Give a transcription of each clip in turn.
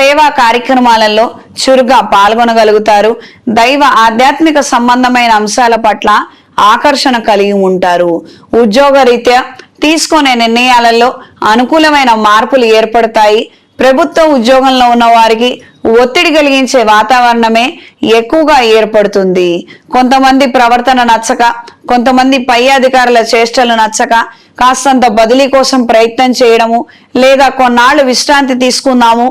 సేవా కార్యక్రమాలలో చురుగా పాల్గొనగలుగుతారు. దైవ ఆధ్యాత్మిక సంబంధమైన అంశాల పట్ల ఆకర్షణ కలిగి ఉంటారు. ఉద్యోగరీత్యా తీసుకునే నిర్ణయాలలో అనుకూలమైన మార్పులు ఏర్పడతాయి. ప్రభుత్వ ఉద్యోగంలో ఉన్న వారికి ఒత్తిడి కలిగించే వాతావరణమే ఎక్కువగా ఏర్పడుతుంది. కొంతమంది ప్రవర్తన నచ్చక కొంతమంది పై అధికారుల చేష్టలు నచ్చక కాస్తంత బదిలీ కోసం ప్రయత్నం చేయడము లేదా కొన్నాళ్ళు విశ్రాంతి తీసుకుందాము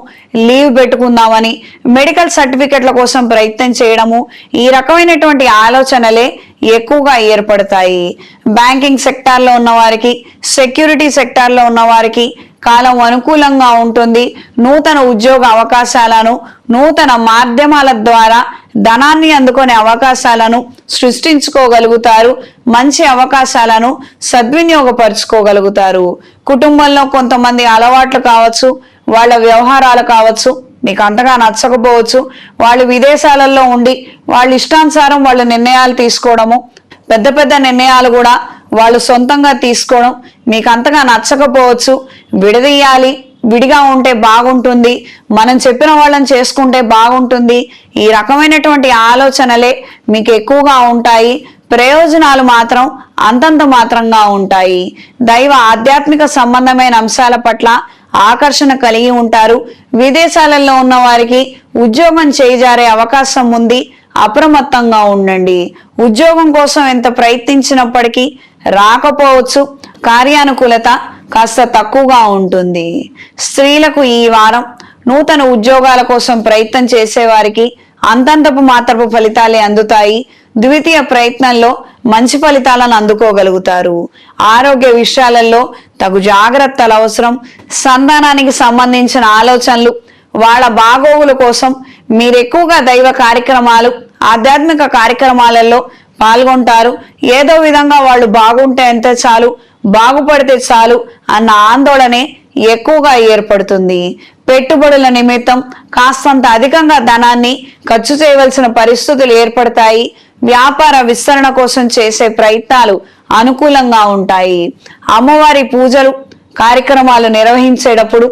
లీవ్ పెట్టుకుందామని మెడికల్ సర్టిఫికెట్ల కోసం ప్రయత్నం చేయడము ఈ రకమైనటువంటి ఆలోచనలే ఎక్కువగా ఏర్పడతాయి. బ్యాంకింగ్ సెక్టార్లో ఉన్న వారికి సెక్యూరిటీ సెక్టార్లో ఉన్న వారికి కాలం అనుకూలంగా ఉంటుంది. నూతన ఉద్యోగ అవకాశాలను నూతన మాధ్యమాల ద్వారా ధనాన్ని అందుకునే అవకాశాలను సృష్టించుకోగలుగుతారు. మంచి అవకాశాలను సద్వినియోగపరుచుకోగలుగుతారు. కుటుంబంలో కొంతమంది అలవాట్లు కావచ్చు వాళ్ళ వ్యవహారాలు కావచ్చు మీకు అంతగా నచ్చకపోవచ్చు. వాళ్ళు విదేశాలలో ఉండి వాళ్ళ ఇష్టానుసారం వాళ్ళ నిర్ణయాలు తీసుకోవడము పెద్ద పెద్ద నిర్ణయాలు కూడా వాళ్ళు సొంతంగా తీసుకోవడం మీకు అంతగా నచ్చకపోవచ్చు. విడదీయాలి. విడిగా ఉంటే బాగుంటుంది. మనం చెప్పిన వాళ్ళని చేసుకుంటే బాగుంటుంది. ఈ రకమైనటువంటి ఆలోచనలే మీకు ఎక్కువగా ఉంటాయి. ప్రయోజనాలు మాత్రం అంతంత మాత్రంగా ఉంటాయి. దైవ ఆధ్యాత్మిక సంబంధమైన అంశాల పట్ల ఆకర్షణ కలిగి ఉంటారు. విదేశాలలో ఉన్న వారికి ఉద్యోగం చేజారే అవకాశం ఉంది. అప్రమత్తంగా ఉండండి. ఉద్యోగం కోసం ఎంత ప్రయత్నించినప్పటికీ రాకపోవచ్చు. కార్యానుకూలత కాస్త తక్కువగా ఉంటుంది. స్త్రీలకు ఈ వారం నూతన ఉద్యోగాల కోసం ప్రయత్నం చేసేవారికి అంతంతపు మాత్రపు ఫలితాలే అందుతాయి. ద్వితీయ ప్రయత్నంలో మంచి ఫలితాలను అందుకోగలుగుతారు. ఆరోగ్య విషయాలలో తగు జాగ్రత్తలు అవసరం. సంతానానికి సంబంధించిన ఆలోచనలు వాళ్ళ బాగోగుల కోసం మీరు ఎక్కువగా దైవ కార్యక్రమాలు ఆధ్యాత్మిక కార్యక్రమాలలో పాల్గొంటారు. ఏదో విధంగా వాళ్ళు బాగుంటే అంతే చాలు బాగుపడితే చాలు అన్న ఆందోళనే ఎక్కువగా ఏర్పడుతుంది. పెట్టుబడుల నిమిత్తం కాస్తంత అధికంగా ధనాన్ని ఖర్చు చేయవలసిన పరిస్థితులు ఏర్పడతాయి. వ్యాపార విస్తరణ కోసం చేసే ప్రయత్నాలు అనుకూలంగా ఉంటాయి. అమ్మవారి పూజలు కార్యక్రమాలు నిర్వహించేటప్పుడు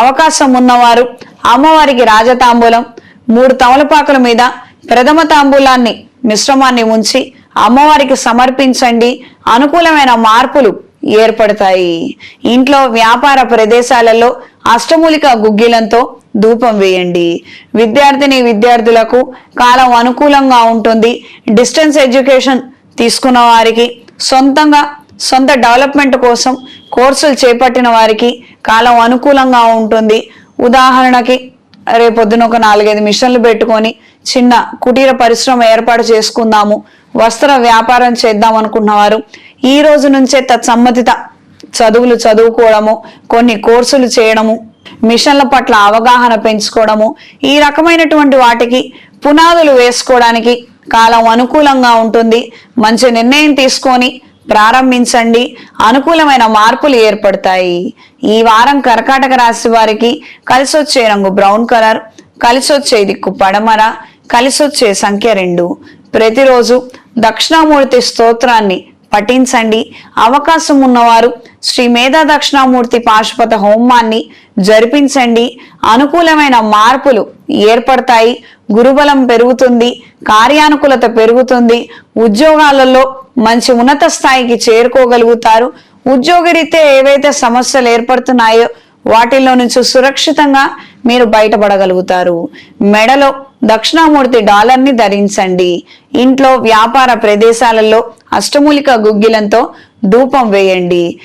అవకాశం ఉన్నవారు అమ్మవారికి రాజతాంబూలం మూడు తమలపాకుల మీద ప్రథమ తాంబూలాన్ని మిశ్రమాన్ని ఉంచి అమ్మవారికి సమర్పించండి. అనుకూలమైన మార్పులు ఏర్పడతాయి. ఇంట్లో వ్యాపార ప్రదేశాలలో అష్టమూలిక గుగ్గిలంతో ధూపం వేయండి. విద్యార్థిని విద్యార్థులకు కాలం అనుకూలంగా ఉంటుంది. డిస్టెన్స్ ఎడ్యుకేషన్ తీసుకున్న వారికి సొంతంగా సొంత డెవలప్మెంట్ కోసం కోర్సులు చేపట్టిన వారికి కాలం అనుకూలంగా ఉంటుంది. ఉదాహరణకి రేపొద్దున ఒక నాలుగైదు మిషన్లు పెట్టుకొని చిన్న కుటీర పరిశ్రమ ఏర్పాటు చేసుకుందాము. వస్త్ర వ్యాపారం చేద్దాం అనుకున్నవారు ఈ రోజు నుంచే తత్సమ్మతిత చదువులు చదువుకోవడము కొన్ని కోర్సులు చేయడము మిషన్ల పట్ల అవగాహన పెంచుకోవడము ఈ రకమైనటువంటి వాటికి పునాదులు వేసుకోవడానికి కాలం అనుకూలంగా ఉంటుంది. మంచి నిర్ణయం తీసుకొని ప్రారంభించండి. అనుకూలమైన మార్పులు ఏర్పడతాయి. ఈ వారం కర్కాటక రాశి వారికి కలిసి వచ్చే రంగు బ్రౌన్ కలర్ కలిసొచ్చే దిక్కు పడమర కలిసొచ్చే సంఖ్య రెండు. ప్రతిరోజు దక్షిణామూర్తి స్తోత్రాన్ని పఠించండి. అవకాశం ఉన్నవారు శ్రీ మేధా దక్షిణామూర్తి పాశుపత హోమాన్ని జరిపించండి. అనుకూలమైన మార్పులు ఏర్పడతాయి. గురుబలం పెరుగుతుంది కార్యానుకూలత పెరుగుతుంది. ఉద్యోగాలలో మంచి ఉన్నత స్థాయికి చేరుకోగలుగుతారు. ఉద్యోగరీత్యా ఏవైతే సమస్యలు ఏర్పడుతున్నాయో వాటిల్లో నుంచి సురక్షితంగా మీరు బయటపడగలుగుతారు. మెడలో దక్షిణామూర్తి డాలర్ని ధరించండి. ఇంట్లో వ్యాపార ప్రదేశాలలో అష్టమూలిక గుగ్గిలంతో ధూపం వేయండి.